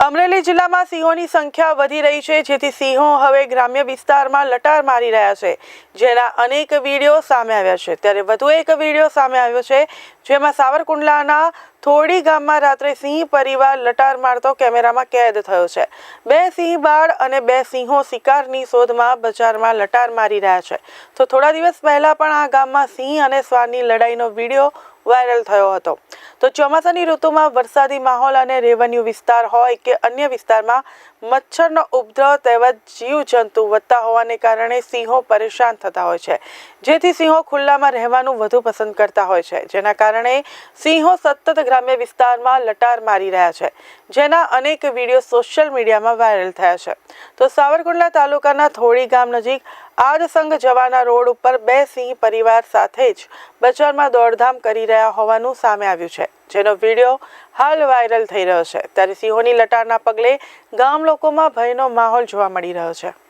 અમરેલી જિલ્લામાં સિંહોની સંખ્યા વધી રહી છે, જેથી સિંહો હવે ગ્રામ્ય વિસ્તારમાં લટાર મારી રહ્યા છે. જેના અનેક વીડિયો સામે આવ્યા છે. ત્યારે વધુ એક વીડિયો સામે આવ્યો છે, જેમાં સાવરકુંડલાના થોડી ગામમાં રાત્રે સિંહ પરિવાર લટાર મારતો કેમેરામાં કેદ થયો છે. બે સિંહ બાળ અને બે સિંહો શિકારની શોધમાં બજારમાં લટાર મારી રહ્યા છે. તો થોડા દિવસ પહેલા પણ આ ગામમાં સિંહ અને શ્વાનની લડાઈનો વીડિયો વાયરલ થયો હતો. તો ચોમાસાની ઋતુમાં વરસાદી માહોલ અને રેવન્યુ વિસ્તાર હોય કે અન્ય વિસ્તારમાં, મચ્છરનો ઉપદ્રવ તેમજ જીવજંતુ વધતા હોવાને કારણે સિંહો પરેશાન થતા હોય છે. જેથી સિંહો ખુલ્લામાં રહેવાનું વધુ પસંદ કરતા હોય છે. જેના કારણે સિંહો સતત ગ્રામ્ય વિસ્તારમાં લટાર મારી રહ્યા છે. જેના અનેક વીડિયો સોશિયલ મીડિયામાં વાયરલ થયા છે. તો સાવરકુંડલા તાલુકાના થોડી ગામ નજીક આદસંગ જવાના રોડ ઉપર બે સિંહ પરિવાર સાથે જ બજારમાં દોડધામ કરી રહ્યા હોવાનું સામે આવ્યું જેનો વીડિયો હાલ વાયરલ થઈ રહ્યો છે. ત્યારે સિંહોની લટારના પગલે ગામ લોકોમાં ભયનો માહોલ જોવા મળી રહ્યો છે.